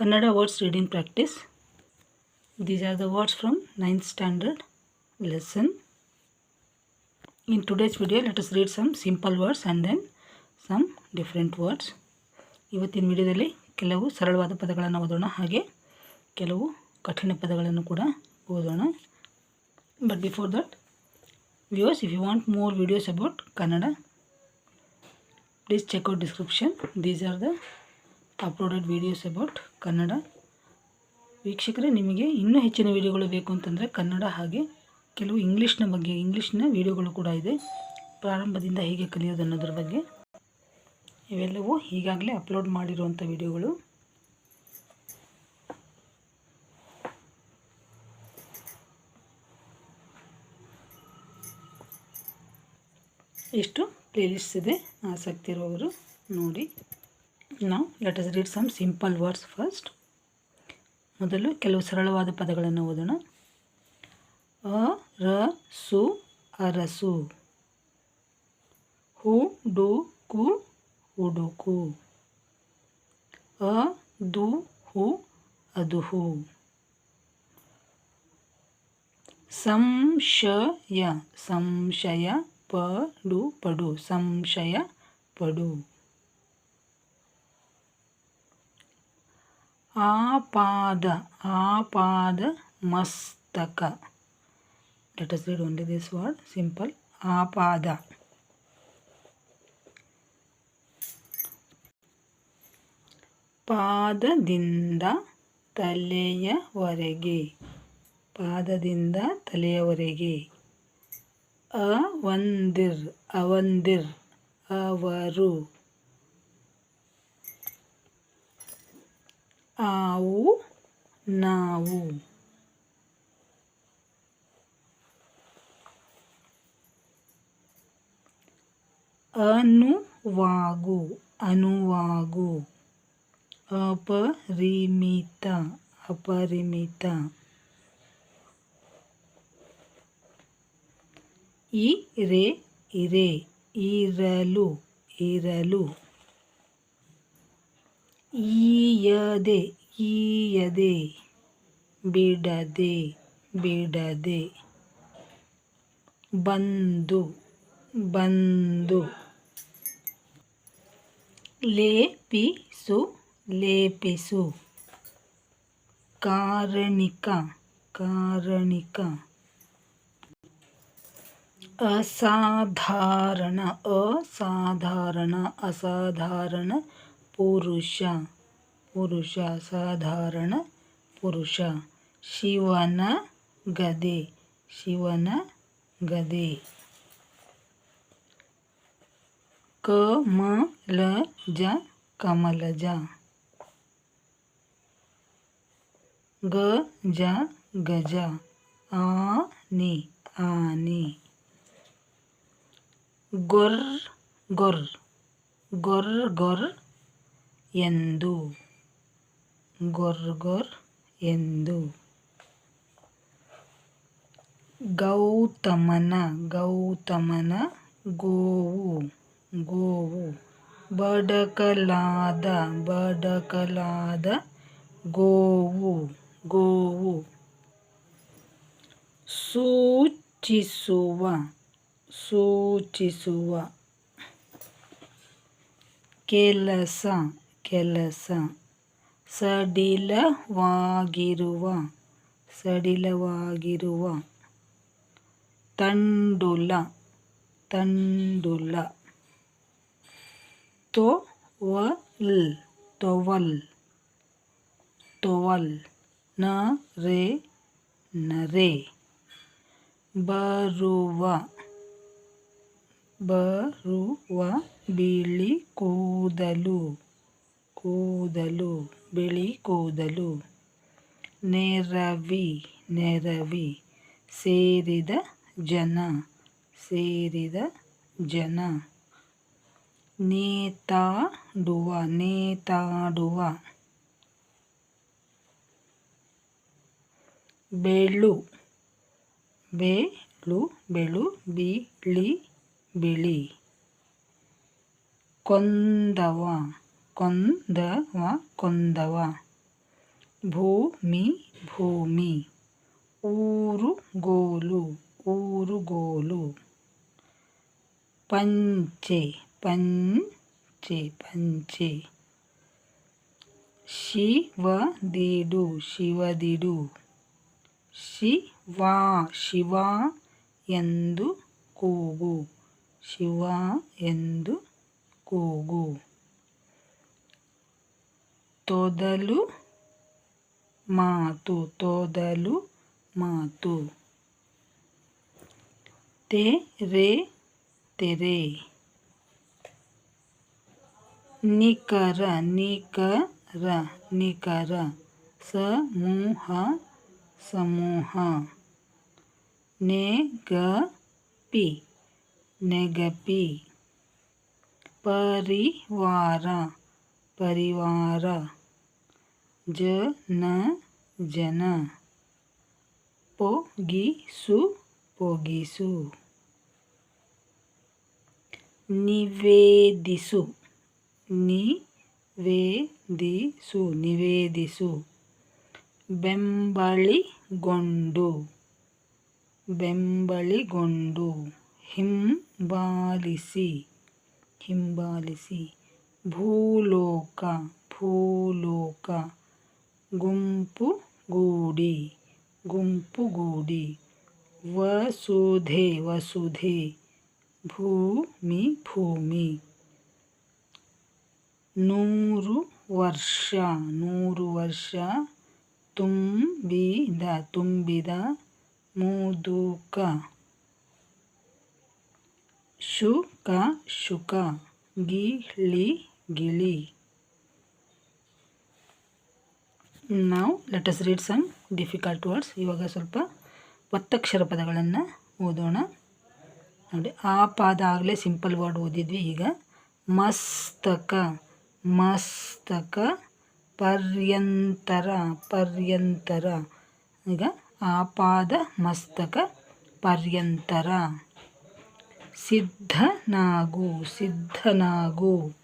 Kannada words reading practice. These are the words from 9th standard lesson. In today's video, let us read some simple words and then some different words. ಇವತ್ತಿನ ವಿಡಿಯೋದಲ್ಲಿ ಕೆಲವು ಸರಳವಾದ ಪದಗಳನ್ನು ಓದೋಣ ಹಾಗೆ ಕೆಲವು ಕಠಿಣ ಪದಗಳನ್ನು ಕೂಡ ಓದೋಣ but before that viewers if you want more videos about Kannada please check out description these are the uploaded videos about Kannada ವೀಕ್ಷಕರೇ, ನಿಮಗೆ ಇನ್ನೂ ಹೆಚ್ಚಿನ ವೀಡಿಯೋಗಳು ಬೇಕು ಅಂತಂದರೆ ಕನ್ನಡ ಹಾಗೆ ಕೆಲವು ಇಂಗ್ಲೀಷ್ನ ಬಗ್ಗೆ ಇಂಗ್ಲೀಷ್ನ ವೀಡಿಯೋಗಳು ಕೂಡ ಇದೆ. ಪ್ರಾರಂಭದಿಂದ ಹೇಗೆ ಕಲಿಯೋದು ಅನ್ನೋದ್ರ ಬಗ್ಗೆ ಇವೆಲ್ಲವೂ ಈಗಾಗಲೇ ಅಪ್ಲೋಡ್ ಮಾಡಿರುವಂಥ ವೀಡಿಯೋಗಳು ಎಷ್ಟು ಪ್ಲೇಲಿಸ್ಟ್ ಇದೆ? ಆಸಕ್ತಿ ಇರುವವರು ನೋಡಿ. ನಾವು let us read some simple words first ಮೊದಲು ಕೆಲವು ಸರಳವಾದ ಪದಗಳನ್ನು ಓದೋಣ. ಅ, ರ, ಸು, ಅರಸು. ಹು, ಡು, ಕು ಹುಡುಕು ಅ, ದು, ಹು, ಅದುಹು. ಸಂಶಯ ಸಂಶಯ ಪಡು ಪಡು ಸಂಶಯ, ಪಡು. ಆಪಾದ ಆಪಾದ ಮಸ್ತಕ. Let us read only this word simple ಆಪಾದ. ಪಾದದಿಂದ ತಲೆಯವರೆಗೆ ಪಾದದಿಂದ ತಲೆಯವರೆಗೆ. ಅವಂದಿರ್ ಅವಂದಿರ್, ಅವರು. ಆವು ನಾವು. ಅನುವಾಗು ಅನುವಾಗು. ಅಪರಿಮಿತ ಅಪರಿಮಿತ. ಇರೆ ಇರೆ ಇರಲು ಇರಲು. ಈಯದೆ ಈಯದೆ ಬಿಡದೆ ಬಿಡದೆ ಬಂದು ಬಂದು ಲೇಪಿಸು ಲೇಪಿಸು ಕಾರಣಿಕ ಕಾರಣಿಕ ಅಸಾಧಾರಣ ಅಸಾಧಾರಣ ಅಸಾಧಾರಣ ಪುರುಷ ಪುರುಷ ಸಾಧಾರಣ ಪುರುಷ ಶಿವನ ಗದೆ ಶಿವನ ಗದೆ ಕಮಲಜ ಕಮಲಜ ಗಜ ಗಜ ಆನೆ ಆನೆ ಗೊರ್ ಗೊರ್ ಗೊರ್ ಗೊರ್ ಎಂದು ಗೊರ್ ಗೊರ್ ಎಂದು. ಗೌತಮನ ಗೌತಮನ ಗೋವು ಗೋವು. ಬಡಕಲಾದ ಬಡಕಲಾದ ಗೋವು ಗೋವು. ಸೂಚಿಸುವ ಸೂಚಿಸುವ. ಕೆಲಸ ಕೆಲಸ. ಸಡಿಲವಾಗಿರುವ ಸಡಿಲವಾಗಿರುವ. ತಂಡುಲ ತಂಡುಲ ತೊವಲ್ ತೊವಲ್. ತೊವಲ್ ನರೆ ನರೆ. ಬರುವ ಬರುವ ಬಿಳಿ ಕೂದಲು. ಕೂದಲು, ಬಿಳಿ ಕೂದಲು, ನೆರವಿ ನೆರವಿ, ಸೇರಿದ ಜನ ಸೇರಿದ ಜನ. ನೇತಾಡುವ ನೇತಾಡುವ. ಬೆಳು, ಬೇಳು, ಬೆಳು, ಬಿಳಿ ಬಿಳಿ. ಕೊಂದವ. ಕೊಂದವ ಕೊಂದವ ಭೂಮಿ ಭೂಮಿ ಊರುಗೋಲು ಊರುಗೋಲು ಪಂಚೆ ಪಂಚೆ ಪಂಚೆ ಶಿವದಿಡು ಶಿವದಿಡು ಶಿವ ಶಿವ ಎಂದು ಕೂಗು ಶಿವ ಎಂದು ಕೂಗು తోదలు మాతు తోదలు మాతు. తే రే తెరే. నికర నికర నికర సమూహ సమూహ నెగపి నెగపి పరివార పరివార. ಜನ ಜನ ಪೊಗಿಸು ಪೊಗಿಸು ನಿವೇದಿಸು ನಿವೇದಿಸು ನಿವೇದಿಸು ಬೆಂಬಳಿಗೊಂಡು ಬೆಂಬಳಿಗೊಂಡು ಹಿಂಬಾಲಿಸಿ ಹಿಂಬಾಲಿಸಿ ಭೂಲೋಕ ಭೂಲೋಕ ಗುಂಪುಗೂಡಿ ಗುಂಪುಗೂಡಿ ವಸುಧೆ ವಸುಧೆ, ಭೂಮಿ ಭೂಮಿ. ನೂರು ವರ್ಷ ನೂರು ವರ್ಷ ತುಂಬಿದ ತುಂಬಿದ ಮುದುಕ. ಶುಕ ಶುಕ, ಗಿಳಿ ಗಿಳಿ. ನಾವು let us read some difficult words ಇವಾಗ ಸ್ವಲ್ಪ ಒತ್ತಕ್ಷರ ಪದಗಳನ್ನು ಓದೋಣ. ನೋಡಿ, ಆ ಪಾದ ಆಗಲೇ ಸಿಂಪಲ್ ವರ್ಡ್ ಓದಿದ್ವಿ ಈಗ. ಮಸ್ತಕ ಮಸ್ತಕ, ಪರ್ಯಂತರ ಪರ್ಯಂತರ. ಈಗ ಆಪಾದ ಮಸ್ತಕ, ಪರ್ಯಂತರ. ಸಿದ್ಧನಾಗು ಸಿದ್ಧನಾಗು.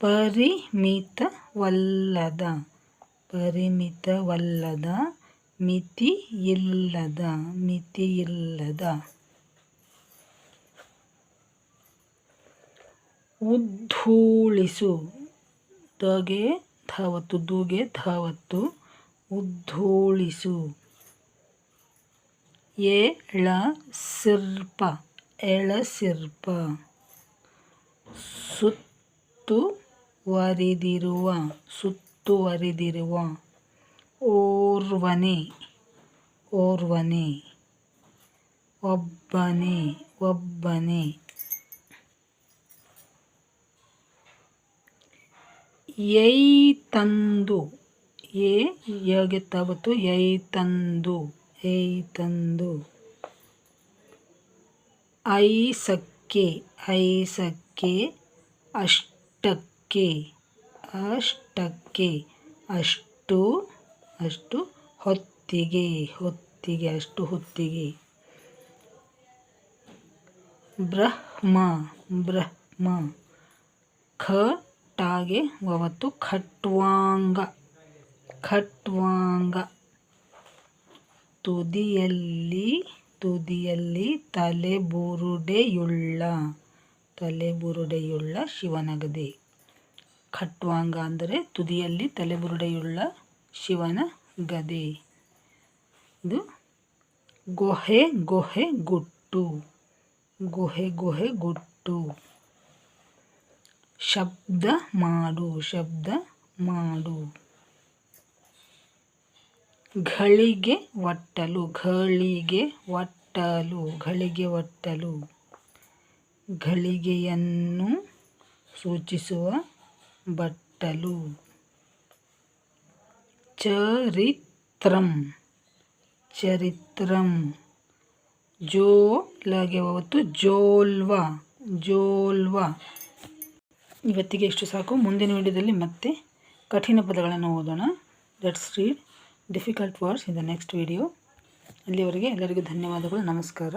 ಪರಿಮಿತವಲ್ಲದ ಪರಿಮಿತವಲ್ಲದ ಮಿತಿಯಿಲ್ಲದ ಮಿತಿಯಿಲ್ಲದ. ಉದ್ಧೂಳಿಸು ದಗೆ ಧಾವತ್ತು ದೂಗೆ ಧಾವತ್ತು ಉದ್ಧೂಳಿಸು. ಎಳ ಸಿರ್ಪ ಎಳಸಿರ್ಪ ಸುತ್ತುವರಿದಿರುವ ಸುತ್ತುವರಿದಿರುವ ಓರ್ವನೆ ಓರ್ವನೆ. ಒಬ್ಬನೇ ಒಬ್ಬನೇ. ಯೈ ತಂದು, ಎ ಯಗೆ ತವತ್ತು? ಯೈ ತಂದು ಐ ತಂದು. ಐಸಕ್ಕೆ ಐಸಕ್ಕೆ ಅಷ್ಟಕ್ಕೆ ಅಷ್ಟಕ್ಕೆ ಅಷ್ಟು ಅಷ್ಟು ಹೊತ್ತಿಗೆ ಹೊತ್ತಿಗೆ, ಅಷ್ಟು ಹೊತ್ತಿಗೆ. ಬ್ರಹ್ಮ ಬ್ರಹ್ಮ ಖ ಟಾಗೆ ಅವತ್ತು ಖಟ್ವಾಂಗ ಖಟ್ವಾಂಗ. ತುದಿಯಲ್ಲಿ ತುದಿಯಲ್ಲಿ ತಲೆಬುರುಡೆಯುಳ್ಳ ತಲೆಬುರುಡೆಯುಳ್ಳ ಶಿವನಗದೆ. ಖಟ್ವಾಂಗ ಅಂದರೆ ತುದಿಯಲ್ಲಿ ತಲೆಬುರುಡೆಯುಳ್ಳ ಶಿವನ ಗದೆ. ಇದು ಗೊಹೆ ಗೊಹೆ ಗುಟ್ಟು. ಗುಹೆ ಗುಹೆ ಗುಟ್ಟು. ಶಬ್ದ ಮಾಡು ಶಬ್ದ ಮಾಡು. ಘಳಿಗೆ ಒಟ್ಟಲು ಘಳಿಗೆ ಒಟ್ಟಲು ಘಳಿಗೆ ಒಟ್ಟಲು. ಘಳಿಗೆಯನ್ನು ಸೂಚಿಸುವ ಬಟ್ಟಲು. ಚರಿತ್ರಂ. ಚರಿತ್ರಂ. ಜೋಲಗೆ ಹೊತ್ತು ಜೋಲ್ವ ಜೋಲ್ವ. ಇವತ್ತಿಗೆ ಇಷ್ಟು ಸಾಕು? ಮುಂದಿನ ವಿಡಿಯೋದಲ್ಲಿ ಮತ್ತೆ ಕಠಿಣ ಪದಗಳನ್ನು ಓದೋಣ. Let's read difficult words in the next video ಅಲ್ಲಿವರೆಗೆ ಎಲ್ಲರಿಗೂ ಧನ್ಯವಾದಗಳು. ನಮಸ್ಕಾರ.